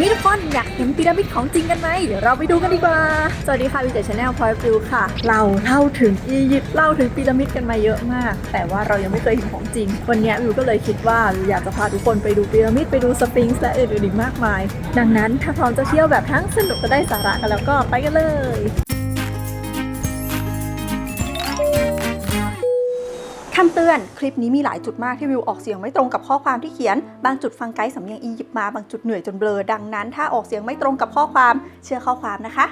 นี่ทุกคนอยากเห็นพีระมิดของจริงกันไหมเดี๋ยวเราไปดูกันดีกว่า สวัสดีค่ะวิจัยชาแนลพอยฟิวค่ะ เราเล่าถึงอียิปต์เล่าถึงพีระมิดกันมาเยอะมาก แต่ว่าเรายังไม่เคยเห็นของจริง วันนี้วิวก็เลยคิดว่าวิวอยากจะพาทุกคนไปดูพีระมิดไปดูสฟิงซ์และอื่นๆอีกมากมาย ดังนั้นถ้าพร้อมจะเที่ยวแบบทั้งสนุกจะได้สาระกันแล้วก็ไปกันเลย คำเตือน คลิปนี้มีหลายจุดมากที่วิวออกเสียงไม่ตรงกับข้อความที่เขียน บางจุดฟังไกด์สำเนียงอียิปต์มา บางจุดเหนื่อยจนเบลอ ดังนั้น ถ้าออกเสียงไม่ตรงกับข้อความเชื่อข้อความนะคะ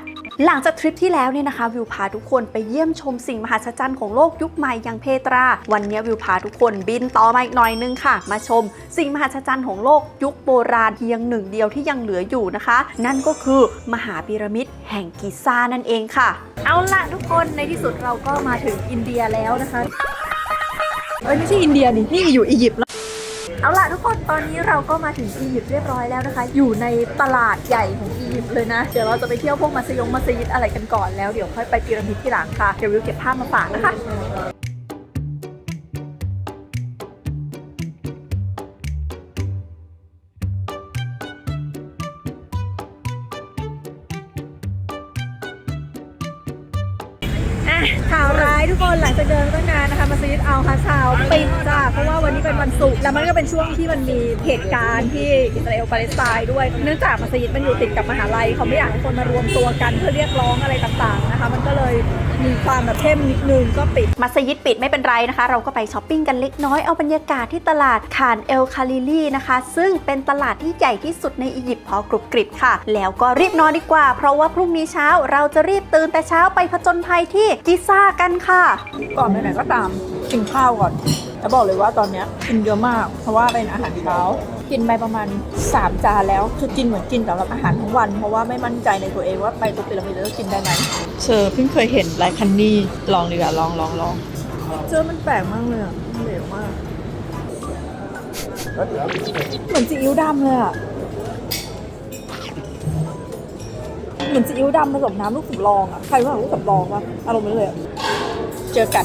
หลังจากทริปที่แล้วเนี่ยนะคะ วิวพาทุกคนไปเยี่ยมชมสิ่งมหัศจรรย์ของโลกยุคใหม่อย่างเพตรา วันนี้วิวพาทุกคนบินต่อมาอีกหน่อยนึงค่ะ มาชม สิ่งมหัศจรรย์ของโลกยุคโบราณเพียงหนึ่งเดียวที่ยังเหลืออยู่นะคะ นั่นก็คือมหาพีระมิดแห่งกิซานั่นเองค่ะ เอาละทุกคนในที่สุดเราก็มาถึงอินเดียแล้วนะคะ เอ้ยไม่ใช่อินเดียนี่นี่อยู่อียิปต์แล้วเอาละทุกคนตอนนี้เราก็มาถึงอียิปต์เรียบร้อยแล้วนะคะ อยู่ในตลาดใหญ่ของอียิปต์เลยนะ เดี๋ยวเราจะไปเที่ยวพวกมัสยงมัสยิดอะไรกันก่อนแล้วเดี๋ยวค่อยไปพีระมิดที่หลังค่ะเดี๋ยววิวเก็บภาพมาฝากนะคะ เพราะว่าวันนี้เป็นวันศุกร์แล้วมันก็เป็นช่วงที่มันมีเหตุการณ์ที่อิสราเอลปาเลสไตน์ด้วย เนื่องจากมัสยิดมันอยู่ติดกับมหาลัยเขาไม่อยากให้คนมารวมตัวกันเพื่อเรียกร้องอะไรต่างๆนะคะ มันก็เลยมีความแบบเข้มนิดนึงก็ปิด มัสยิดปิดไม่เป็นไรนะคะ เราก็ไปช้อปปิ้งกันเล็กน้อยเอาบรรยากาศที่ตลาดคานเอลคาลิลีนะคะ ซึ่งเป็นตลาดที่ใหญ่ที่สุดในอียิปต์พอกรุบกริบค่ะ แล้วก็รีบนอนดีกว่า เพราะว่าพรุ่งนี้เช้าเราจะรีบตื่นแต่เช้าไปผจญภัยที่กิซ่ากันค่ะ ก่อนไปไหนก็ตามกินข้าวก่อน แล้วบอกเลยว่าตอนเนี้ยกินเยอะมาก เพราะว่าเป็นอาหารเช้า กินไปประมาณ 3 จานแล้ว คือกินเหมือนกินสำหรับอาหารทั้งวัน เพราะว่าไม่มั่นใจในตัวเองว่าไปตัวพีระมิดแล้วจะกินได้ไหมเชอเพิ่งเคยเห็นไลคันนี่ลองดีกว่าลองลองลองเจอมันแปลกมากเลยอะเหลวมากเหมือนซีอิ๊วดำเลยอะเหมือนซีอิ๊วดำผสมน้ำลูกสำรองอะใครรู้จักลูกสำรองปะอารมณ์นี้เลยอะเจอกัน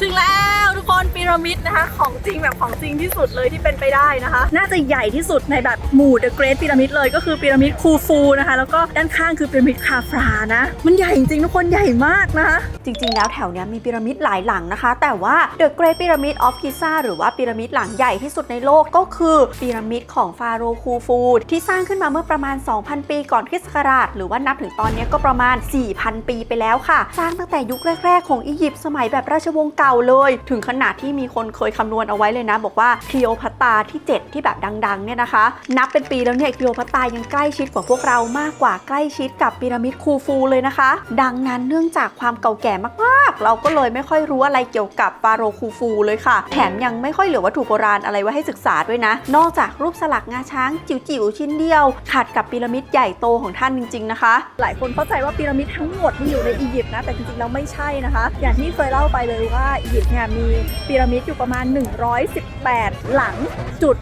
ถึงแล้วทุกคนพี ระมิดนะคะของจริงแบบของจริงที่สุดเลยที่เป็นไปได้นะคะ น่าจะใหญ่ที่สุดในแบบหมู่ The Great Pyramid เลยก็คือพีระมิดคูฟูนะคะ แล้วก็ด้านข้างคือพีระมิดคาฟรานะ มันใหญ่จริงๆทุกคนใหญ่มากนะคะ จริง ๆ แล้วแถวเนี้ยมีพีระมิดหลายหลังนะคะ แต่ว่า The Great Pyramid of Giza หรือว่าพีระมิดหลังใหญ่ที่สุดในโลกก็คือพีระมิดของฟาโรห์คูฟูที่สร้างขึ้นมาเมื่อประมาณ 2,000 ปีก่อนคริสต์ศักราชหรือว่านับถึงตอนเนี้ยก็ประมาณ 4,000 ปีไปแล้วค่ะ สร้างตั้งแต่ยุคแรก ๆ ของอียิปต์สมัยแบบราชวงศ์เก่าเลย ถึงขนาดที่มีคนเคยคำนวณเอาไว้เลยนะ บอกว่าคลีโอพัตตราที่ 7 ที่แบบดังๆเนี่ยนะคะ นับเป็นปีแล้วเนี่ยคลีโอพัตตรายังใกล้ชิดกว่าพวกเรามากกว่าใกล้ชิดกับพีระมิดคูฟูเลยนะคะ ดังนั้นเนื่องจากความเก่าแก่มากๆ เราก็เลยไม่ค่อยรู้อะไรเกี่ยวกับฟาโรคูฟูเลยค่ะ แถมยังไม่ค่อยเหลือวัตถุโบราณอะไรไว้ให้ศึกษาด้วยนะ นอกจากรูปสลักงาช้างจิ๋วๆชิ้นเดียวขัดกับพีระมิดใหญ่โตของท่านจริง ๆนะคะ หลายคนเข้าใจว่าพีระมิดทั้งหมดที่อยู่ในอียิปต์นะแต่จริงๆแล้วไม่ใช่นะคะ อย่างที่เคยเล่าไปเลยว่าอียิปต์เนี่ยมีพีระมิดอยู่ประมาณ 118 หลังจุด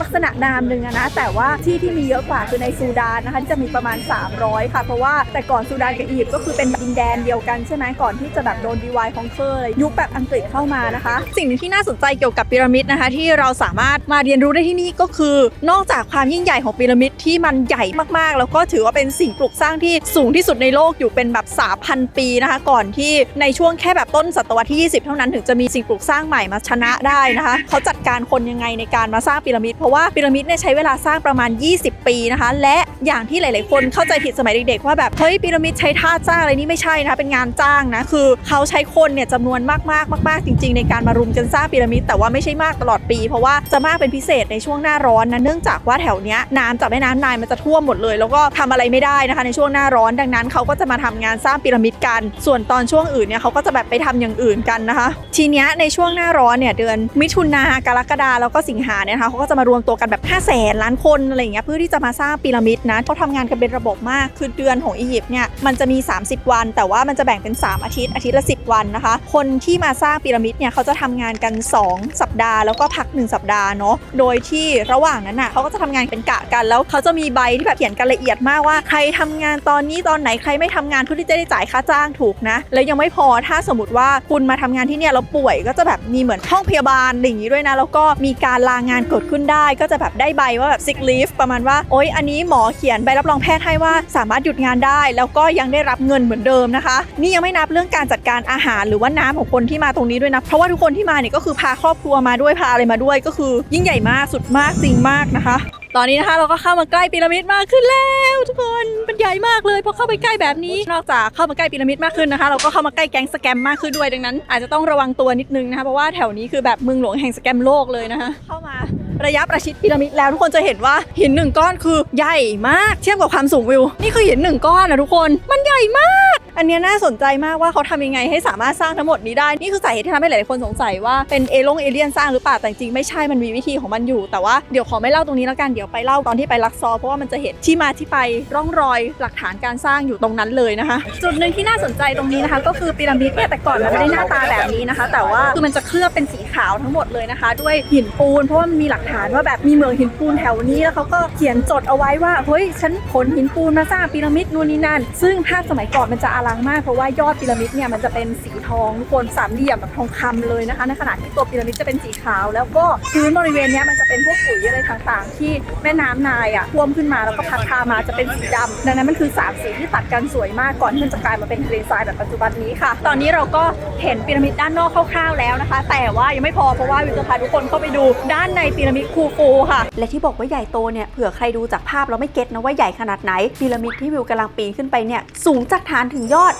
ลักษณะนามหนึ่งอะนะ แต่ว่าที่ที่มีเยอะกว่าคือในซูดานนะคะที่จะมีประมาณ 300 ค่ะ เพราะว่าแต่ก่อนซูดานกับอียิปต์ก็คือเป็นดินแดนเดียวกันใช่ไหมก่อนที่จะแบบโดนดีวายคองเคอร์ยุคแบบอังกฤษเข้ามานะคะ สิ่งหนึ่งที่น่าสนใจเกี่ยวกับพีระมิดนะคะ ที่เราสามารถมาเรียนรู้ได้ที่นี่ก็คือ นอกจากความยิ่งใหญ่ของพีระมิดที่มันใหญ่มากๆ แล้วก็ถือว่าเป็นสิ่งปลูกสร้างที่สูงที่สุดในโลกอยู่เป็นแบบ3,000 ปีนะคะ ก่อนที่ในช่วงแค่แบบต้นศตวรรษที่ 20 เท่านั้นถึงจะมีสิ่งปลูกสร้างใหม่มาชนะได้นะคะเขาจัดการคนยังไงในการมาสร้างพีระมิดเพราะว่าพีระมิดเนี่ยใช้เวลาสร้างประมาณ 20 ปีนะคะ และอย่างที่หลาย ๆ คนเข้าใจผิดสมัยเด็ก ๆ ว่าแบบเฮ้ยพีระมิดใช้ท่าสจ้างอะไรนี่ไม่ใช่นะเป็นงานจ้างนะคือเขาใช้คนเนี่ยจำนวนมากๆมากๆจริง ๆ ในการมารุมกันสร้างพีระมิดแต่ว่าไม่ใช่มากตลอดปี เพราะว่าจะมากเป็นพิเศษในช่วงหน้าร้อนนะเนื่องจากว่าแถวเนี้ยน้ำจากแม่น้ำนายมันจะท่วมหมดเลย แล้วก็ทำอะไรไม่ได้นะคะในช่วงหน้าร้อนดังนั้นเขาก็จะมาทำงานสร้างพีระมิดกัน ส่วนตอนช่วงอื่นเนี่ยเขาก็จะแบบไปทำอย่างอื่นกันนะคะ ทีเนี้ยในช่วงหน้าร้อนเนี่ยเดือนมิถุนากรกฎาแล้วก็สิงหาเนี่ยนะคะเขาก็จะมารวมตัวกันแบบ5 0 0แสนล้านคนอะไรอย่างเงี้ยเพื่อที่จะมาสร้างพีระมิดนะเขาทำงานกันเป็นระบบมากคือเดือนของอียิปต์เนี่ยมันจะมี 30 วัน แต่ว่ามันจะแบ่งเป็น 3 อาทิตย์อาทิตย์ละ 10 วันนะคะ คนที่มาสร้างพีระมิดเนี่ยเขาจะทำงานกัน 2 สัปดาห์แล้วก็พัก 1 สัปดาห์เนาะโดยที่ระหว่างนั้นน่ะเขาก็จะทำงานเป็นกะกันแล้วเขาจะมีใบที่แบบเขียนกันละเอียดมากว่าใครทำงานตอนนี้ตอนไหนใครไม่ทำงานเพื่อที่จะได้จ่ายค่าจ้างถูกนะแล้วยังไม่พอถ้าสมมติว่าคุณมาทำงานที่เนี่ยแล้วป่วยก็จะแบบมีเหมือนห้องพยาบาลอย่างนี้ด้วยนะ แล้วก็มีการลางานเกิดขึ้นได้ ก็จะแบบได้ใบว่าแบบ sick leave ประมาณว่าโอ๊ยอันนี้หมอเขียนใบรับรองแพทย์ให้ว่าสามารถหยุดงานได้ แล้วก็ยังได้รับเงินเหมือนเดิมนะคะ นี่ยังไม่นับเรื่องการจัดการอาหารหรือว่าน้ำของคนที่มาตรงนี้ด้วยนะเพราะว่าทุกคนที่มาเนี่ยก็คือพาครอบครัวมาด้วยพาอะไรมาด้วยก็คือ ยิ่งใหญ่มากสุดมากจริงมากนะคะตอนนี้นะคะเราก็เข้ามาใกล้พีระมิดมากขึ้นแล้วทุกคนมันใหญ่มากเลยพอเข้าไปใกล้แบบนี้ นอกจากเข้ามาใกล้พีระมิดมากขึ้นนะคะ เราก็เข้ามาใกล้แก๊งสแกมมากขึ้นด้วยดังนั้น อาจจะต้องระวังตัวนิดนึงนะคะเพราะว่าแถวนี้คือแบบเมืองหลวงแห่งสแกมโลกเลยนะคะเข้ามา ระยะประชิดพีระมิดแล้วทุกคนจะเห็นว่าหินหนึ่งก้อนคือใหญ่มากเทียบกับความสูงวิว นี่คือหินหนึ่งก้อนนะทุกคนมันใหญ่มาก อันนี้น่าสนใจมากว่าเขาทำยังไงให้สามารถสร้างทั้งหมดนี้ได้นี่คือสาเหตุที่ทำให้หลายๆคนสงสัยว่าเป็นเอลงเอเลียนสร้างหรือเปล่าแต่จริงไม่ใช่มันมีวิธีของมันอยู่ แต่ว่าเดี๋ยวขอไม่เล่าตรงนี้แล้วกันเดี๋ยวไปเล่าตอนที่ไปลักซอร์เพราะว่ามันจะเห็นที่มาที่ไปร่องรอยหลักฐานการสร้างอยู่ตรงนั้นเลยนะคะ จุดหนึ่งที่น่าสนใจตรงนี้นะคะ ก็คือพีระมิดเนี่ยแต่ก่อนมันไม่ได้หน้าตาแบบนี้นะคะ แต่ว่าคือมันจะเคลือบเป็นสีขาวทั้งหมดเลยนะคะ ด้วยหินปูนเพราะว่ามันมีหลักฐานว่าแบบมีเหมืองหินปูนแถวนี้แล้วเขาก็เขียนจดเอาไว้ว่าเฮ้ยฉันขนหินปูนมาสร้างพีระมิดนู่นนี่นั่น ซึ่งภาพสมัยก่อนมันจะอลังมากเพราะว่ายอดพีระมิดเนี่ยมันจะเป็นสีทองทุกคนสามเหลี่ยมแบบทองคำเลยนะคะ ในขณะที่ตัวพีระมิดจะเป็นสีขาว แล้วก็พื้นบริเวณเนี้ยมันจะเป็นพวกปุ๋ยอะไรต่างๆ ที่แม่น้ำนายอะท่วมขึ้นมาแล้วก็พัดพามาจะเป็นสีดำดังนั้นมันคือสามสีที่ตัดกันสวยมากก่อนที่มันจะกลายมาเป็นทะเลทรายแบบปัจจุบันนี้ค่ะ ตอนนี้เราก็เห็นพีระมิดด้านนอกคร่าวๆแล้วนะคะ แต่ว่ายังไม่พอเพราะว่าวิวจะพาทุกคนเข้าไปดูด้านในพีระมิดคูฟูค่ะ และที่บอกว่าใหญ่โตเนี่ยเผื่อใครดูจากภาพเราไม่เก็ตนะว่าใหญ่ขนาดไหนพีระมิดที่วิวกำลังปีนขึ้นไปเนี่ยสูงจากฐานถึงยอด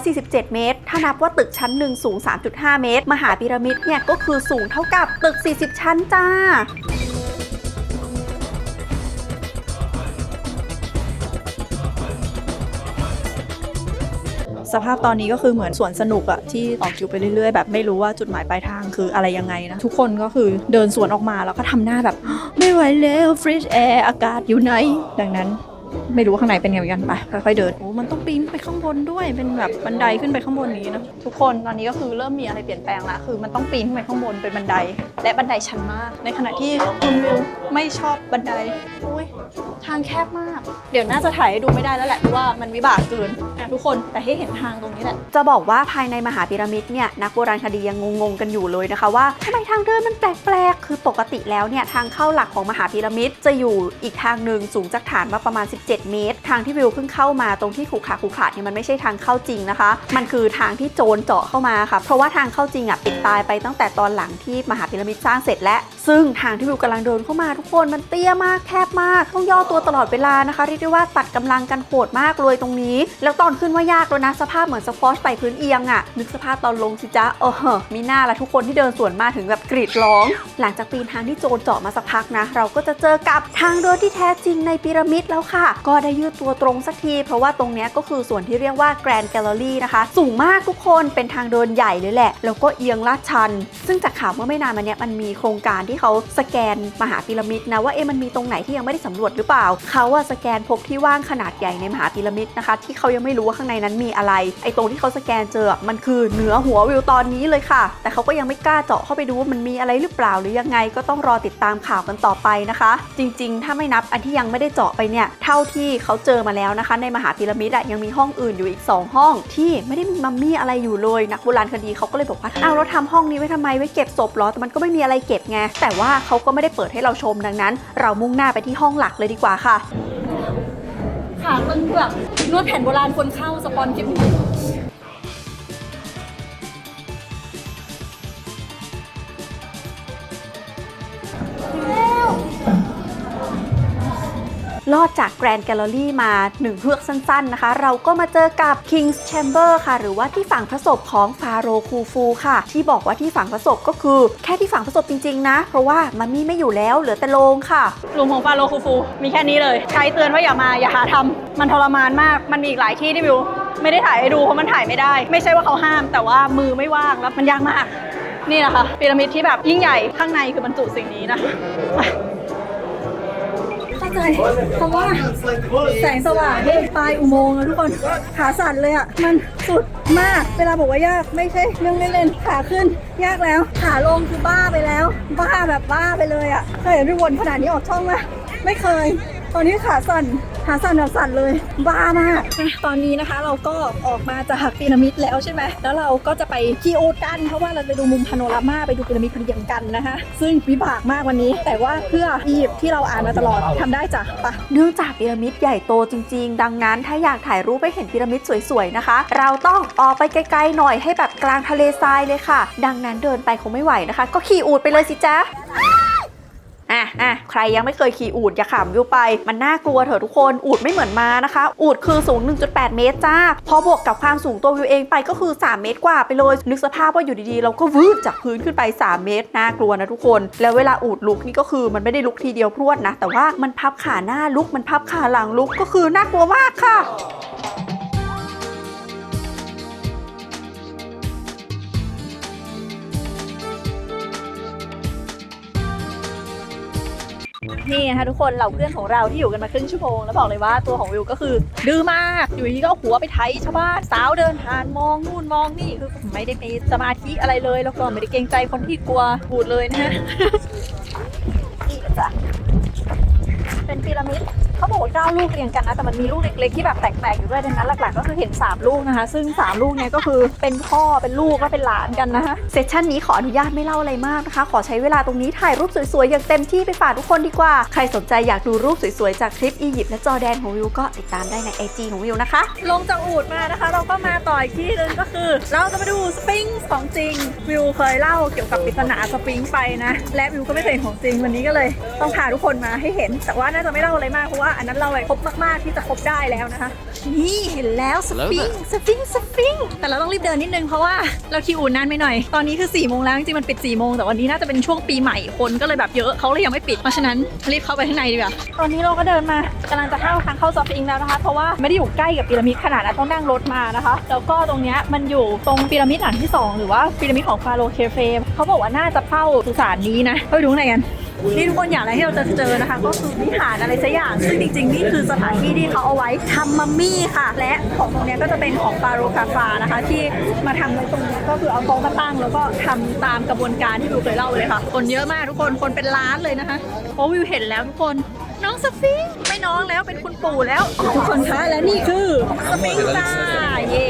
147 เมตร ถ้านับว่าตึกชั้นหนึ่งสูง 3.5 เมตร มหาพีระมิดเนี่ยก็คือสูงเท่ากับตึก 40 ชั้นจ้า สภาพตอนนี้ก็คือเหมือนสวนสนุกอะที่ออกคิวไปเรื่อยๆ แบบไม่รู้ว่าจุดหมายปลายทางคืออะไรยังไงนะ ทุกคนก็คือเดินสวนออกมาแล้วก็ทำหน้าแบบ ไม่ไหวแล้วฟรีชแอร์อากาศอยู่ไหน ดังนั้นไม่รู้ว่าข้างในเป็นไงกันไปค่อยๆเดินโอ้มันต้องปีนไปข้างบนด้วยเป็นแบบบันไดขึ้นไปข้างบนนี้นะทุกคนตอนนี้ก็คือเริ่มมีอะไรเปลี่ยนแปลงละคือมันต้องปีนขึ้นไปข้างบนเป็นบันได และบันไดชันมาก ในขณะที่คุณวิวไม่ชอบบันไดอุ้ยทางแคบมาก เดี๋ยวน่าจะถ่ายให้ดูไม่ได้แล้วแหละเพราะว่ามันวิบากเกิน นะทุกคนแต่ให้เห็นทางตรงนี้แหละจะบอกว่าภายในมหาพีระมิดเนี่ยนักโบราณคดียังงงๆกันอยู่เลยนะคะว่าทำไมทางเดินมันแปลกๆคือปกติแล้วเนี่ยทางเข้าหลักของมหาพีระมิดจะอยู่อีกทางหนึ่งสูงจากฐานมาประมาณ 17 เมตร ทางที่วิวเพิ่งเข้ามาตรงที่ขุขระขรุขระเนี่ยมันไม่ใช่ทางเข้าจริงนะคะ มันคือทางที่โจรเจาะเข้ามาค่ะเพราะว่าทางเข้าจริงอะปิดตายไปตั้งแต่ตอนหลังที่มหาพีระมิดสร้างเสร็จแล้วซึ่งทางที่วิวกำลังเดินเข้ามาทุกคนมันเตี้ยมากแคบมากต้องย่อตัวตลอดเวลานะคะเรียกได้ว่าตัดกำลังกันโหดมากเลยตรงนี้ แล้วตอนขึ้นว่ายากแล้วนะ สภาพเหมือนสควอชไต่พื้นเอียงอะ่ะนึกสภาพตอนลงสิจ๊ะเออมีหน้าละทุกคนที่เดินสวนมาถึงแบบกรีดร้อง หลังจากปีนทางที่โจรเจาะมาสักพักนะ เราก็จะเจอกับทางเดินที่แท้จริงในพีระมิดแล้วค่ะ ก็ได้ยืดตัวตรงสักที เพราะว่าตรงนี้ก็คือส่วนที่เรียกว่าแกรนด์แกลเลอรี่นะคะ สูงมากทุกคนเป็นทางเดินใหญ่เลยแหละ แล้วก็เอียงลาดชัน ซึ่งจากข่าวเมื่อไม่นานมาเนี้ยมันมีโครงการที่เขาสแกนมหาพีระมิดนะว่าเอ๊ะมันมีตรงไหนที่ยังไม่ได้สำรวจหรือเปล่าเขาอะสแกนพบที่ว่างขนาดใหญ่ในมหาพีระมิดนะคะ ที่เขายังไม่รู้ว่าข้างในนั้นมีอะไร ไอ้ตรงที่เขาสแกนเจอมันคือเหนือหัววิวตอนนี้เลยค่ะ แต่เขาก็ยังไม่กล้าเจาะเข้าไปดูว่ามันมีอะไรหรือเปล่าหรือยังไงก็ต้องรอติดตามข่าวกันต่อไปนะคะ จริงๆ ถ้าไม่นับอันที่ยังไม่ได้เจาะไปเนี่ยเท่าที่เขาเจอมาแล้วนะคะ ในมหาพีระมิดอะยังมีห้องอื่นอยู่อีก 2 ห้อง ที่ไม่ได้มีมัมมี่อะไรอยู่เลยนักโบราณคดีเขาก็เลยบอกว่าอ้าวเราทำห้องนี้ไว้ทำไมไว้เก็บศพเหรอแต่มันก็ไม่มีอะไรเก็บไงแต่ว่าเขาก็ไม่ได้เปิดให้เราชมดังนั้น เรามุ่งหน้าไปที่ห้องหลักเลยดีกว่าค่ะขาตึงแบบ นวดแผนโบราณคนเข้าสปอนกิม ลอดจากแกรนด์แกลเลอรี่มาหนึ่งเฮือกสั้นๆนะคะ เราก็มาเจอกับ King's Chamber ค่ะ หรือว่าที่ฝังพระศพของฟาโรห์คูฟูค่ะ ที่บอกว่าที่ฝังพระศพก็คือ แค่ที่ฝังพระศพจริงๆนะ เพราะว่ามันมีไม่อยู่แล้วเหลือแต่โลงค่ะหลุมของฟาโรห์คูฟู มีแค่นี้เลย ใช้เตือนว่าอย่ามาอย่าหาทำมันทรมานมากมันมีอีกหลายที่ที่วิวไม่ได้ถ่ายให้ดูเพราะมันถ่ายไม่ได้ ไม่ใช่ว่าเขาห้าม แต่ว่ามือไม่ว่างแล้วมันยากมากนี่นะคะพีระมิดที่แบบยิ่งใหญ่ข้างในคือบรรจุสิ่งนี้นะคะ ไปเข้าใจคำว่าแสงสว่างที่ปลายอุโมงค์อะทุกคน ขาสั่นเลยอะมันสุดมาก เวลาบอกว่ายากไม่ใช่เรื่องเล่นๆขาขึ้น ยากแล้ว ขาลงคือบ้าไปแล้ว บ้าแบบบ้าไปเลยอะเคยเห็นพี่วนขนาดนี้ออกช่องไหมไม่เคย ตอนนี้ขาสั่น ขาสั่นแบบสั่นเลยบ้ามาก ตอนนี้นะคะเราก็ออกมาจากพีระมิดแล้วใช่ไหมแล้วเราก็จะไปคีโอตกันเพราะว่าเราจะดูมุมพาโนรามาไปดูพีระมิดเรียงกันนะคะซึ่งวิบากมากวันนี้ แต่ว่าเพื่ออียิปต์ที่เราอ่านมาตลอดทำได้จ้ะไปะเนื่องจากพีระมิดใหญ่โตจริง ๆ ดังนั้นถ้าอยากถ่ายรูปให้เห็นพีระมิดสวยๆนะคะ เราต้องออกไปไกลๆหน่อยให้แบบกลางทะเลทรายเลยค่ะ ดังนั้นเดินไปคงไม่ไหวนะคะ ก็ขี่อูดไปเลยสิจ๊ะ อะอะใครยังไม่เคยขี่อูดอย่าขำวิวไป มันน่ากลัวเถอะทุกคน อูดไม่เหมือนมานะคะ อูดคือสูง 1.8 เมตรจ้า พอบวกกับความสูงตัววิวเองไปก็คือ 3 เมตรกว่าไปเลย นึกสภาพว่าอยู่ดีๆ เราก็วืดจากพื้นขึ้นไป 3 เมตร น่ากลัวนะทุกคน แล้วเวลาอูดลุกนี่ก็คือมันไม่ได้ลุกทีเดียวพรวดนะ แต่ว่ามันพับขาหน้าลุก มันพับขาหลังลุก ก็คือน่ากลัวมากค่ะ นี่นะคะทุกคนเหล่าเพื่อนของเราที่อยู่กันมาครึ่งชั่วโมงแล้วบอกเลยว่าตัวของวิวก็คือ ดื้อมากอยู่ดีก็เอาหัวไปไถชาวบ้านสาวเดินผ่านมองนู่นมองนี่คือไม่ได้มีสมาธิอะไรเลยแล้วก็ไม่ได้เกรงใจคนที่กลัวบูดเลยนะฮะนี่จ้ะเป็นพีระมิด เขาบอกว่าเก้าลูกเรียงกันนะแต่มันมีลูกเล็กๆที่แบบแตกๆอยู่ด้วยดังนั้นหลักๆก็คือเห็น 3 ลูกนะคะ ซึ่ง 3 ลูกเนี้ยก็คือเป็นพ่อเป็นลูกและเป็นหลานกันนะคะเซสชันนี้ขออนุญาตไม่เล่าอะไรมากนะคะ ขอใช้เวลาตรงนี้ถ่ายรูปสวยๆอย่างเต็มที่ไปฝากทุกคนดีกว่า ใครสนใจอยากดูรูปสวยๆจากทริปอียิปต์และจอแดนของวิวก็ติดตามได้ใน IG ของวิวนะคะ ลงจากอูดมานะคะ เราก็มาต่ออีกที่หนึงก็คือ เราจะมาดูสปริงส์ของจริงวิวเคยเล่าเกี่ยวกับปริศนาสปริงไปนะและวิวก็ไม่เคยเห็นของจริงวันนี้ก็เลย ต้องพาทุกคนมาให้เห็น แต่ว่าน่าจะไม่เล่าอะไรมากเพราะว่าอันนั้นเราไปครบมากๆที่จะครบได้แล้วนะคะ นี่เห็นแล้วสปริงสปริงสปริงแต่เราต้องรีบเดินนิดนึงเพราะว่าเราคิวอูดนานไปหน่อย ตอนนี้คือ4ี่โมงแล้วจริงๆมันปิด4ี่โมงแต่วันนี้น่าจะเป็นช่วงปีใหม่คนก็เลยแบบเยอะเขาเลยยังไม่ปิดเพราะฉะนั้นรีบเข้าไปข้างในดีกว่าตอนนี้เราก็เดินมากำลังจะเข้าทางเข้าสปริงแล้วนะคะเพราะว่าไม่ได้อยู่ใกล้กับพีระมิดขนาดนั้นต้องนั่งรถมานะคะแล้วก็ตรงเนี้ยมันอยู่ตรงพีระมิดฐานที่สองหรือว่าพีระมิดของฟาโรห์เคเฟเขาบอกว่าน่าจะเข้าสุสานนี้นะไปดูข้างในกัน นี่ทุกคนอย่างไรที่เราจะเจอนะคะ ก็คือวิหารอะไรสักอย่าง ซึ่งจริงๆ นี่คือสถานที่ที่เขาเอาไว้ทำมัมมี่ค่ะ และของตรงเนี้ยก็จะเป็นของฟาโรห์คาฟานะคะ ที่มาทำในตรงนี้ก็คือเอาโต๊ะมาตั้งแล้วก็ทำตามกระบวนการที่วิวเคยเล่าเลยค่ะ คนเยอะมากทุกคนคนเป็นล้านเลยนะคะโอ้วิวเห็นแล้วทุกคนน้องสฟิงค์ไม่น้องแล้วเป็นคุณปู่แล้วทุกคนคะและนี่คือสฟิงค์จ้าเย่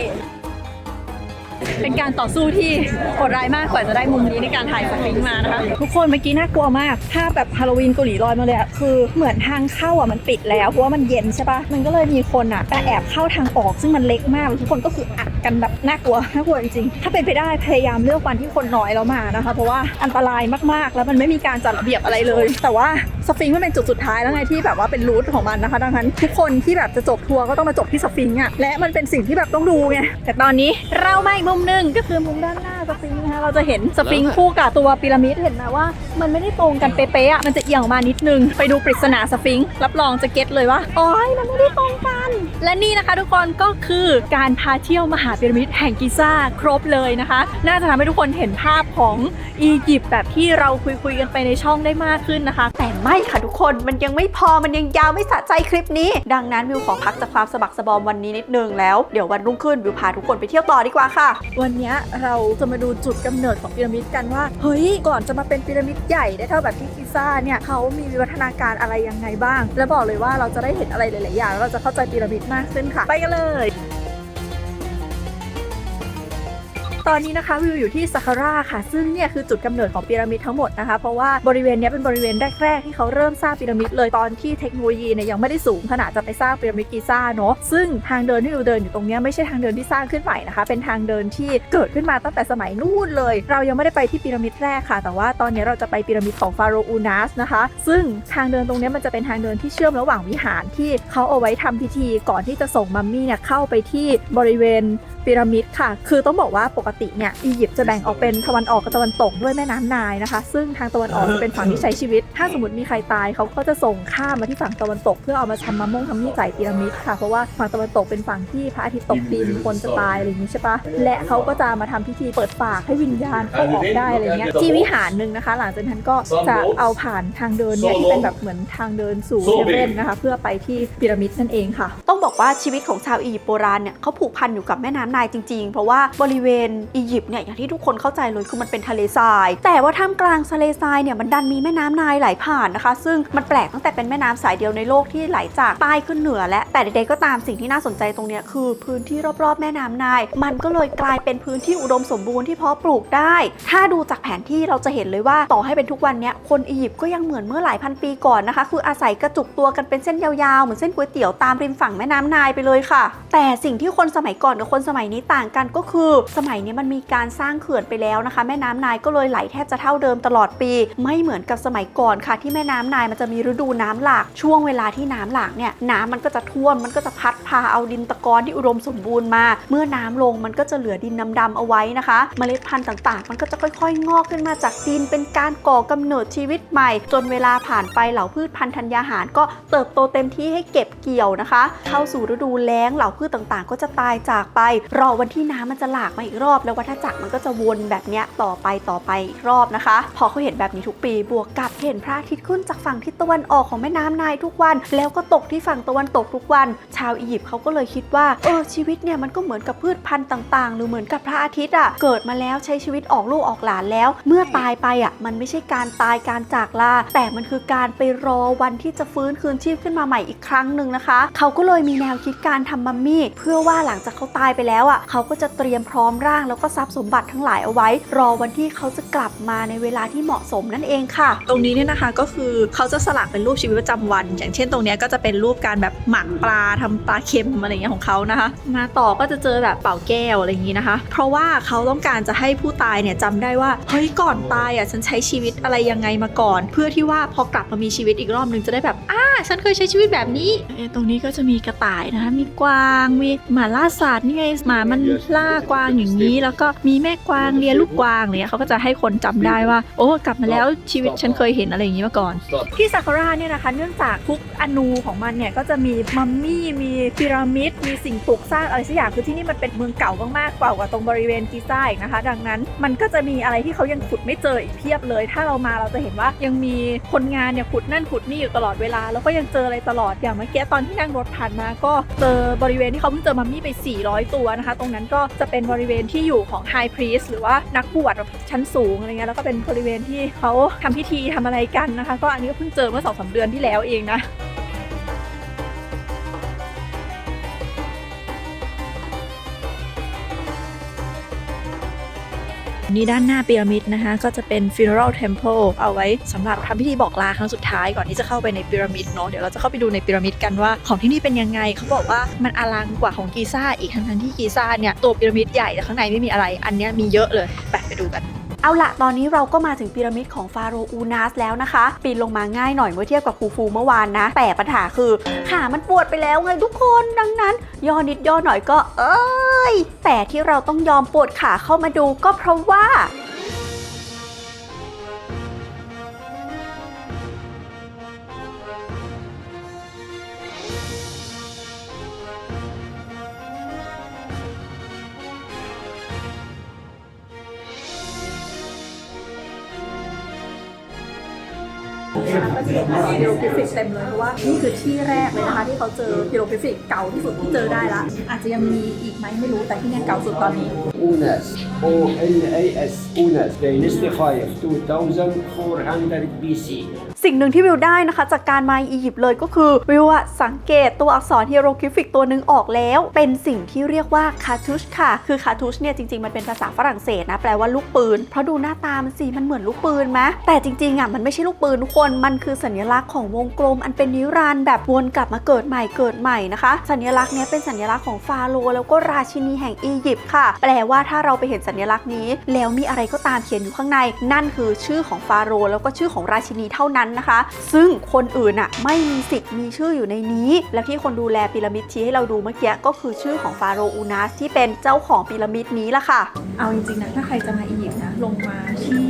เป็นการต่อสู้ที่โหดร้ายมากกว่าจะได้มุมนี้ในการถ่ายสปริงมานะคะ ทุกคนเมื่อกี้น่ากลัวมากภาพแบบฮาโลวีนเกาหลีลอยมาเลยอะคือเหมือนทางเข้าอะมันปิดแล้วเพราะว่ามันเย็นใช่ปะมันก็เลยมีคนอะแต่แอบเข้าทางออกซึ่งมันเล็กมากทุกคนก็คืออัดกันแบบน่ากลัวน่ากลัวจริงๆถ้าเป็นไปได้พยายามเลือกวันที่คนน้อยแล้วมานะคะ เพราะว่าอันตรายมากๆ แล้วมันไม่มีการจัดระเบียบอะไรเลย แต่ว่าสฟิงค์มันเป็นจุดสุดท้ายแล้วไงที่แบบว่าเป็นรูทของมันนะคะ ดังนั้นทุกคนที่แบบจะจบทัวร์ก็ต้องมาจบที่สฟิงค์อะและมันเป็นสิ่งที่แบบต้องดูไงแต่ตอนนี้เรามาอีกมุมหนึงก็คือมุมด้านหน้า สฟิงค์นะคะเราจะเห็นสฟิงค์คู่กับตัวพีระมิดเห็นไหมว่า มันไม่ได้ตรงกันเป๊ะๆอะมันจะเอียงออกมานิดนึง ไปดูปริศนาสฟิงค์รับรองจะเก็ตเลยว่าอ๋อยมันไม่ได้ตรงกัน และนี่นะคะทุกคนก็คือการพาเที่ยวมหาพีระมิดแห่งกิซ่าครบเลยนะคะ น่าจะทำให้ทุกคนเห็นภาพของอียิปต์แบบที่เราคุยคุยๆกันไปในช่องได้มากขึ้นนะคะ แต่ไม่ค่ะทุกคนมันยังไม่พอมันยังยาวไม่สะใจคลิปนี้ ดังนั้นวิวขอพักจากความสะบักสะบอมวันนี้นิดนึงแล้วเดี๋ยววันรุ่งขึ้นวิวพาทุกคนไปเที่ยวต่อดีกว่าค่ะ วันเนี้ยเราจะมาาดูจุดกำเนิดของพีระมิดกันว่า เฮ้ย ก่อนจะมาเป็นพีระมิดใหญ่ได้เท่าแบบที่กิซ่าเนี่ยเขามีวิวัฒนาการอะไรยังไงบ้าง และบอกเลยว่าเราจะได้เห็นอะไรหลาย ๆ อย่างแล้วเราจะเข้าใจพีระมิดมากขึ้นค่ะ ไปกันเลย ตอนนี้นะคะวิวอยู่ที่ซาคาราค่ะ ซึ่งเนี่ยคือจุดกำเนิดของพีระมิดทั้งหมดนะคะ เพราะว่าบริเวณนี้เป็นบริเวณแรกๆที่เขาเริ่มสร้างพีระมิดเลยตอนที่เทคโนโลยีเนี่ยยังไม่ได้สูงขนาดจะไปสร้างพีระมิดกิซ่าเนาะซึ่งทางเดินที่วิวเดินอยู่ตรงนี้ไม่ใช่ทางเดินที่สร้างขึ้นใหม่นะคะ เป็นทางเดินที่เกิดขึ้นมาตั้งแต่สมัยนู่นเลย เรายังไม่ได้ไปที่พีระมิดแรกค่ะ แต่ว่าตอนนี้เราจะไปพีระมิดของฟาโรห์อูนัสนะคะ ซึ่งทางเดินตรงนี้มันจะเป็นทางเดินที่เชื่อมระหว่างวิหารที่เขาเอาไว้ทำพิธีก่อนที่จะส่งมัมมี่เนี่ยเข้าไปที่บริเวณพีระมิดค่ะ คือต้องบอกว่าปกติเนี่ยอียิปต์จะแบ่งออกเป็นตะวันออกกับตะวันตกด้วยแม่น้ำไนายนะคะ ซึ่งทางตะวันออกจะเป็นฝั่งที่ใช้ชีวิต ถ้าสมมติมีใครตายเขาก็จะส่งข้ามมาที่ฝั่งตะวันตก เพื่อเอามาทำมะม่วงทำนี่ใส่พีระมิดค่ะเพราะว่าฝั่งตะวันตกเป็นฝั่งที่พระอาทิตย์ตกดินคนจะตายอะไรอย่างนี้ใช่ปะและเขาก็จะมาทำพิธีเปิดปากให้วิญญาณเข้าออกได้อะไรเงี้ยที่วิหารหนึ่งนะคะ หลังจากนั้นก็จะเอาผ่านทางเดินเนี่ยที่เป็นแบบเหมือนทางเดินสู่เฮเว่นนะคะ เพื่อไปที่พีระมิดนั่นเองค่ะ ต้องบอกว่าชีวิตของชาวอียิปต์โบราณเนี่ยเขาผูกพันอยู่กับแม่น้ำไนายจริงๆ เพราะว่าบริเวณอียิปต์เนี่ยอย่างที่ทุกคนเข้าใจเลยคือมันเป็นทะเลทราย แต่ว่าท่ามกลางทะเลทรายเนี่ยมันดันมีแม่น้ำไนายไหลผ่านนะคะ ซึ่งมันแปลกตั้งแต่เป็นแม่น้ำสายเดียวในโลกที่ไหลจากใต้ขึ้นเหนือ และแต่ใดๆก็ตามสิ่งที่น่าสนใจตรงเนี้ยคือพื้นที่รอบๆแม่น้ำไนาย มันก็เลยกลายเป็นพื้นที่อุดมสมบูรณ์ที่เพาะปลูกได้ ถ้าดูจากแผนที่เราจะเห็นเลยว่าต่อให้เป็นทุกวันเนี้ยคนอียิปต์ก็ยังเหมือนเมื่อหลายพันปีก่อนนะคะ คืออาศัยกระจุกตัวกันเป็นเส้นยาวๆเหมือนเส้นก๋วยเตี๋ยวตามริมฝั่งแม่น้ำไนายไปเลยค่ะ แต่สิ่งที่คนสมัยก่อนกับคนสมัยนี้ต่างกันก็คือสมัยนี้มันมีการสร้างเขื่อนไปแล้วนะคะ แม่น้ำไนายก็เลยไหลแทบจะเท่าเดิมตลอดปี ไม่เหมือนกับสมัยก่อนค่ะ ที่แม่น้ำไนายมันจะมีฤดูน้ำหลากช่วงเวลาที่น้ำหลากเนี่ยน้ำมันก็จะท่วมมันก็จะพัดพาเอาดินตะกอนที่อุดมสมบูรณ์มา เมื่อน้ำลงมันก็จะเหลือดินดำๆเอาไว้นะคะเมล็ดพันธุ์ต่างๆ มันก็จะค่อยๆ งอกขึ้นมาจากดินเป็นการก่อกำเนิดชีวิตใหม่ จนเวลาผ่านไปเหล่าพืชพันธุ์ธัญญาหารก็เติบโตเต็มที่ให้เก็บเกี่ยวนะคะ เข้าสู่ฤดูแล้งเหล่าพืชต่างๆ ก็จะตายจากไป รอวันที่น้ำมันจะหลากมาอีกรอบแล้ววัฏจักรมันก็จะวนแบบเนี้ยต่อไปต่อไปอีกรอบนะคะ พอเขาเห็นแบบนี้ทุกปีบวกกับเห็นพระอาทิตย์ขึ้นจากฝั่งทิศตะวันออกของแม่น้ำไนายทุกวัน แล้วก็ตกที่ฝั่งตะวันตกทุกวัน ชาวอียิปต์เขาก็เลยคิดว่าเออชีวิตเนี่ยมันก็เหมือนกับพืชพันธุ์ต่างๆ หรือเหมือนกับพระอาทิตย์อะเกิดมาแล้วใช้ชีวิตออกลูกออกหลานแล้ว เมื่อตายไปอะมันไม่ใช่การตายการจากลาแต่มันคือการไปรอวันที่จะฟื้นคืนชีพขึ้นมาใหม่อีกครั้งหนึ่งนะคะเขาก็เลยมีแนวคิดการทำมัมมี่ เพื่อว่าหลังจากเขาตายไปแล้วอะเขาก็จะเตรียมพร้อมร่างแล้วแล้วก็ทรัพย์สมบัติทั้งหลายเอาไว้ รอวันที่เขาจะกลับมาในเวลาที่เหมาะสมนั่นเองค่ะ ตรงนี้เนี่ยนะคะก็คือเขาจะสลักเป็นรูปชีวิตประจำวัน อย่างเช่นตรงนี้ก็จะเป็นรูปการแบบหมักปลาทำปลาเค็มอะไรอย่างเงี้ยของเขานะคะ มาต่อก็จะเจอแบบเป่าแก้วอะไรอย่างงี้นะคะ เพราะว่าเขาต้องการจะให้ผู้ตายเนี่ยจำได้ว่าเฮ้ยก่อนตายอะฉันใช้ชีวิตอะไรยังไงมาก่อน เพื่อที่ว่าพอกลับมามีชีวิตอีกรอบนึงจะได้แบบอ่าฉันเคยใช้ชีวิตแบบนี้ ตรงนี้ก็จะมีกระต่ายนะคะ มีกวาง มีหมาล่าสัตว์นี่ไงหมามันล่ากวางอย่างนี้แล้วก็มีแม่กวางเลี้ยงลูกกวางอะไรเนี่ยเขาก็จะให้คนจำได้ว่า โอ้กลับมาแล้วชีวิตฉันเคยเห็นอะไรอย่างนี้มาก่อน ที่ซากุระเนี่ยนะคะ เนื่องจากทุกอนูของมันเนี่ยก็จะมีมัมมี่มีพีระมิด มีสิ่งปลูกสร้างอะไรสักอย่างคือที่นี่มันเป็นเมืองเก่ามากๆกว่ากว่าตรงบริเวณกิซ่าอีกนะคะ ดังนั้นมันก็จะมีอะไรที่เขายังขุดไม่เจออีกเพียบเลย ถ้าเรามาเราจะเห็นว่ายังมีคนงานเนี่ยขุดนั่นขุดนี่อยู่ตลอดเวลา แล้วก็ยังเจออะไรตลอดอย่างเมื่อกี้ตอนที่นั่งรถผ่านมาก็เจอบริเวณที่เขาเพิ่งเจอมัมมี่ไป 400 ตัวนะคะ ตรงนั้นก็จะเป็นบริเวณที่อยู่ของไฮพรีสหรือว่านักบวชแบบชั้นสูงอะไรเงี้ยแล้วก็เป็นบริเวณที่เขาทำพิธีทำอะไรกันนะคะ ก็อันนี้ก็เพิ่งเจอเมื่อสองสาเดือนที่แล้วเองนะ นี่ด้านหน้าพีระมิดนะคะ ก็จะเป็น funeral temple เอาไว้สำหรับทำพิธีบอกลาครั้งสุดท้ายก่อนที่จะเข้าไปในพีระมิดเนาะเดี๋ยวเราจะเข้าไปดูในพีระมิดกันว่าของที่นี่เป็นยังไงเขาบอกว่ามันอลังกว่าของกีซ่าอีกทั้งที่กีซ่าเนี่ยตัวพีระมิดใหญ่แต่ข้างในไม่มีอะไร อันนี้มีเยอะเลยไปไปดูกัน เอาละตอนนี้เราก็มาถึงพีระมิดของฟาโรห์อูนัสแล้วนะคะ ปีนลงมาง่ายหน่อยเมื่อเทียบกับคูฟูเมื่อวานนะ แต่ปัญหาคือขามันปวดไปแล้วไงทุกคนดังนั้น ย่อนิดย่อหน่อยก็เอ้ยแต่ที่เราต้องยอมปวดขาเข้ามาดูก็เพราะว่า ก็จะเห็นพิโรกริฟิกเต็มเลยเพราะว่านี่คือที่แรกเลยนะคะ ที่เขาเจอพิโรกริฟิกเก่าที่สุดที่เจอได้ละอาจจะยังมีอีกไหมไม่รู้แต่ที่เนี่ยเก่าสุดตอนนี้ UNAS O N A S UNAS Dynasty 5 2400 BC สิ่งหนึ่งที่วิวได้นะคะ จากการมาอียิปต์เลยก็คือวิวอะสังเกตตัวอักษรเฮโรกริฟิกตัวหนึ่งออกแล้ว เป็นสิ่งที่เรียกว่าคาทูชค่ะ คือคาทูชเนี่ยจริงๆ มันเป็นภาษาฝรั่งเศสนะ แปลว่าลูกปืน เพราะดูหน้าตามันสิมันเหมือนลูกปืนไหมแต่จริงๆอะมันไม่ใช่ลูกปืนทุกคน มันคือสัญลักษณ์ของวงกลม อันเป็นนิรันดร์แบบวนกลับมาเกิดใหม่เกิดใหม่นะคะ สัญลักษณ์เนี้ยเป็นสัญลักษณ์ของฟาโรห์แล้วก็ราชินีแห่งอียิปต์ค่ะ แปลว่าถ้าเราไปเห็นสัญลักษณ์นี้ แล้วมีอะไรก็ตามเขียนอยู่ข้างใน นั่นคือชื่อของฟาโรห์แล้วก็ชื่อของราชินีเท่านั้นนะคะ ซึ่งคนอื่นอะไม่มีสิทธิ์มีชื่ออยู่ในนี้ และที่คนดูแลพีระมิดชี้ให้เราดูเมื่อกี้ก็คือชื่อของฟาโรห์อูนัสที่เป็นเจ้าของพีระมิดนี้ละค่ะ เอาจริงๆนะถ้าใครจะมาอียิปต์นะลงมาที่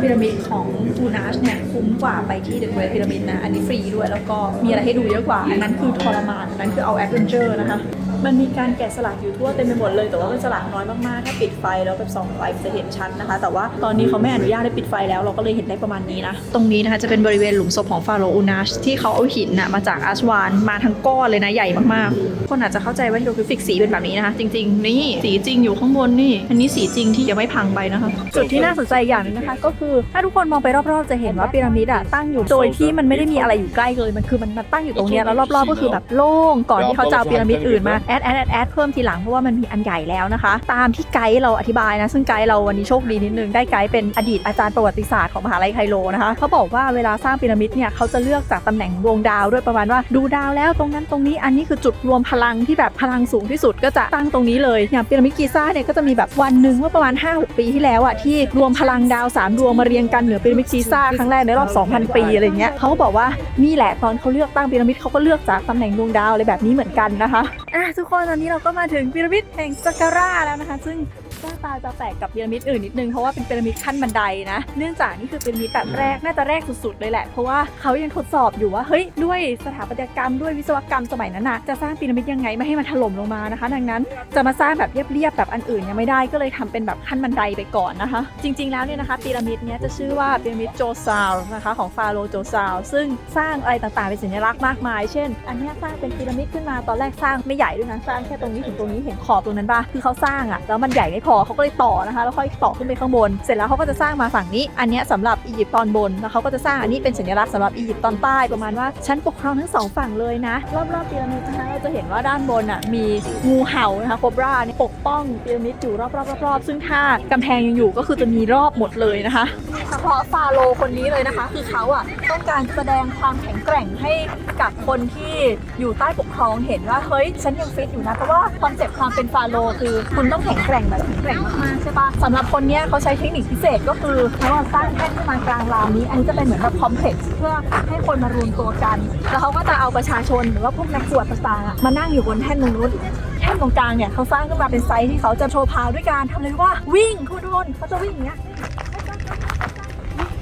พีระมิดของฟูนาชเนี่ยคุ้มกว่าไปที่เดอะเกรทพีระมิดนะอันนี้ฟรีด้วยแล้วก็มีอะไรให้ดูเยอะกว่าอันนั้นคือทรมานอันนั้นคือเอาแอดเวนเจอร์นะคะมันมีการแกะสลักอยู่ทั่วเต็มไปหมดเลยแต่ว่าเป็นสลักน้อยมากๆถ้าปิดไฟแล้วแบบส่องไฟจะเห็นชัดนะคะ แต่ว่าตอนนี้เขาไม่อนุญาตให้ปิดไฟแล้วเราก็เลยเห็นได้ประมาณนี้นะ ตรงนี้นะคะจะเป็นบริเวณหลุมศพของฟาโรห์อูนัชที่เขาเอาหินนะมาจากอัสวานมาทั้งก้อนเลยนะใหญ่มากๆ คนอาจจะเข้าใจว่าฮิโรกริฟิกสีเป็นแบบนี้นะคะ จริง ๆ นี่สีจริงอยู่ข้างบนนี่ อันนี้สีจริงที่ยังไม่พังไปนะคะ จุดที่น่าสนใจอย่างหนึงนะคะ ก็คือถ้าทุกคนมองไปรอบๆจะเห็นว่าพีระมิดอะตั้งอยู่โดยที่มันไม่ได้มีอะไรอยู่ใกล้เลยมันคือมันมันตั้งอยู่ตรงเนี้ยแล้วรอบๆก็คือแบบโล่งก่อนที่เขาจะเอาพีระมิดอื่นมาแอดแอดแอดแอดเพิ่มทีหลังเพราะว่ามันมีอันใหญ่แล้วนะคะ ตามที่ไกกด์เราอธิบายนะ ซึ่งไกด์เราวันนี้โชคดีนิดนึงได้ไกด์เป็นอดีตอาจารย์ประวัติศาสตร์ของมหาลัยไคโรนะคะเขาบอกว่าเวลาสร้างพีระมิดเนี่ยเขาจะเลือกจากตำแหน่งดวงดาวด้วยประมาณว่าดูดาวแล้วตรงนั้นตรงนี้อันนี้คือจุดรวมพลังที่แบบพลังสูงที่สุดก็จะตั้งตรงนี้เลยอย่างพีระมิดกีซ่าเนี่ยก็จะมีแบบวันหนึ่งเมื่อประมาณ 5-6 ปีที่แล้วอะที่รวมพลังดาวสามดวงมาเรียงกันเหนือพีระมิดกีซ่าครั้งแรกในรอบ 2,000 ปีอะไรเงี้ยเขาบอกว่านี่แหละตอนเขาเลือกตั้งพีระมิดเขาก็เลือกจากตำแหน่งดวงดาวอะไรแบบนี้เหมือนกันนะคะอะทุกคนตอนนี้เราก็มาถึงพีระมิดแห่งสักการะแล้วนะคะ ซึ่ง หน้าตาจะแปลกกับพีระมิดอื่นนิดนึงเพราะว่าเป็นพีระมิดขั้นบันไดนะ เนื่องจากนี่คือพีระมิดแบบแรกน่าจะแรกสุดๆเลยแหละ เพราะว่าเขายังทดสอบอยู่ว่าเฮ้ยด้วยสถาปัตยกรรมด้วยวิศวกรรมสมัยนั้นนะจะสร้างพีระมิดยังไงไม่ให้มันถล่มลงมานะคะ ดังนั้นจะมาสร้างแบบเรียบๆแบบอันอื่นยังไม่ได้ก็เลยทำเป็นแบบขั้นบันไดไปก่อนนะคะ จริง ๆแล้วเนี่ยนะคะพีระมิดเนี้ยจะชื่อว่าพีระมิดโจซาวนะคะของฟาโรห์โจซาวซึ่งสร้างอะไรต่างๆเป็นสัญลักษณ์มากมาย เช่น อันนี้สร้างเป็นพีระมิดขึ้นมาตอนแรกสร้างไม่ใหญ่ด้วยนะสร้างแค่ตรงนี้ถึงตรงนี้เห็นขอบตรงนั้นปะคือเขาสร้างอะแล้วมันใหญ่ไม่พอเขาก็เลยต่อนะคะแล้วค่อยต่อขึ้นไปข้างบน เสร็จแล้วเขาก็จะสร้างมาฝั่งนี้ อันนี้ยสำหรับอียิปต์ตอนบนแล้วเขาก็จะสร้างอันนี้เป็นสัญลักษณ์สำหรับอียิปต์ตอนใต้ประมาณว่าฉันปกครองทั้งสองฝั่งเลยนะรอบๆพีระมิดนะคะ จะเห็นว่าด้านบนอะมีงูเห่านะคะโคบราเนี่ยปกป้องพีระมิดอยู่รอบๆรอบๆซึ่งถ้ากำแพงยังอยู่ก็คือจะมีรอบหมดเลยนะคะเฉพาะฟาโรคนนี้เลยนะคะ คือเขาอะต้องการแสดงความแข็งแกร่งให้กับคนที่อยู่ใต้ปกครองเห็นว่าเฮ้ยฉันยังฟิตอยู่นะเพราะว่าคอนเซ็ปต์ความเป็นฟาโรคือคุณต้องแข็งแกร่งแบบแข็งแกร่งมากๆใช่ปะสำหรับคนเนี้ยเขาใช้เทคนิคพิเศษก็คือเขาสร้างแท่นขึ้นมากลางลานนี้ อันนี้จะเป็นเหมือนแบบคอมเพล็กซ์เพื่อให้คนมารวมตัวกัน แล้วเขาก็จะเอาประชาชนหรือว่าพวกนักบวชต่างมานั่งอยู่บนแท่นตรงนู้นแท่นตรงกลางเนี่ยเขาสร้างขึ้นมาเป็นไซส์ที่เขาจะโชว์พาวด้วยการทำเลยว่าวิ่งคุณทุกคนเขาจะวิ่งอย่างเงี้ย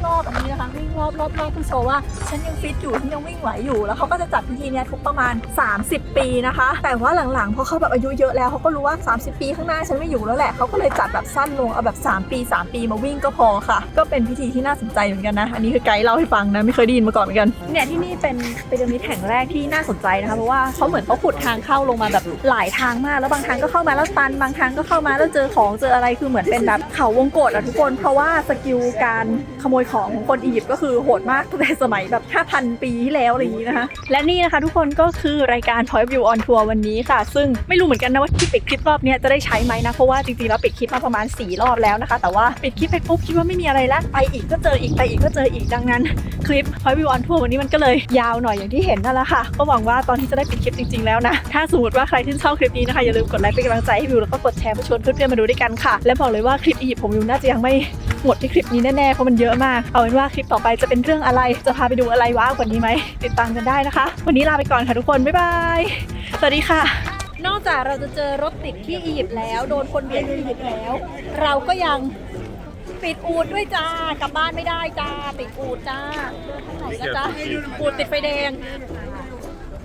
รอบแบบนี้นะคะวิ่งรอบรอบรอบเพื่อโชว์ว่าฉันยังฟิตอยู่ฉันยังวิ่งไหวอยู่แล้วเขาก็จะจัดพิธีเนี้ยทุกประมาณ 30 ปีนะคะ แต่ว่าหลังๆพอเขาแบบอายุเยอะแล้วเขาก็รู้ว่า 30 ปีข้างหน้าฉันไม่อยู่แล้วแหละเขาก็เลยจัดแบบสั้นลงเอาแบบ 3 ปี 3 ปีมาวิ่งก็พอค่ะ ก็เป็นพิธีที่น่าสนใจเหมือนกันนะอันนี้คือไกด์เล่าให้ฟังนะไม่เคยได้ยินมาก่อนเหมือนกันเนี่ยที่นี่เป็นพีระมิดแห่งแรกที่น่าสนใจนะคะเพราะว่าเขาเหมือนเขาขุดทางเข้าลงมาแบบหลายทางมากแล้วบางทางก็เข้ามาแล้วตันบางทางก็เข้ามาแล้วเจอของเจออะไรคือเหมือนเป็นแบบเขาวงกตอะทุกคน เพราะว่าสกิลการขโมยของของคนอียิปต์ก็คือโหดมากตั้งแต่สมัยแบบ5,000 ปีที่แล้วอะไรอย่างนี้นะคะ และนี่นะคะทุกคนก็คือรายการ Point View on Tour วันนี้ค่ะ ซึ่งไม่รู้เหมือนกันนะว่าที่ปิดคลิปรอบเนี้ยจะได้ใช้ไหมนะ เพราะว่าจริงๆแล้วปิดคลิปมาประมาณ 4 รอบแล้วนะคะ แต่ว่าปิดคลิปไปปุ๊บคิดว่าไม่มีอะไรแล้วไปอีกก็เจออีกไปอีกก็เจออีกดังนั้นคลิป Point View on Tour วันนี้มันก็เลยยาวหน่อยอย่างที่เห็นนั่นแหละค่ะ ก็หวังว่าตอนที่จะได้ปิดคลิปจริง ๆแล้วนะ ถ้าสมมติว่าใครที่ชอบคลิปนี้นะคะอย่าลืมกดไลค์เป็นกำลังใจให้วิวแล้วก็กดแชร์เพื่อชวนเพื่อนๆมาดูด้วยกันค่ะ และบอกเลยว่าคลิปอียิปต์ผมวิวน่าจะยังไม่หมดที่คลิปนี้แน่ๆเพราะมันเยอะมากเอาเป็นว่าคลิปต่อไปจะเป็นเรื่องอะไร จะพาไปดูอะไรว้าวกว่านี้ไหม ติดตามกันได้นะคะ วันนี้ลาไปก่อนค่ะทุกคน บ๊ายบาย สวัสดีค่ะ นอกจากเราจะเจอรถติดที่อียิปต์แล้ว โดนคนเบียดที่อียิปต์แล้ว เราก็ยังติดอูดด้วยจ้ากลับบ้านไม่ได้จ้าติดอูดจ้าเดินทางไหนก็จ้าอูดติดไฟแดง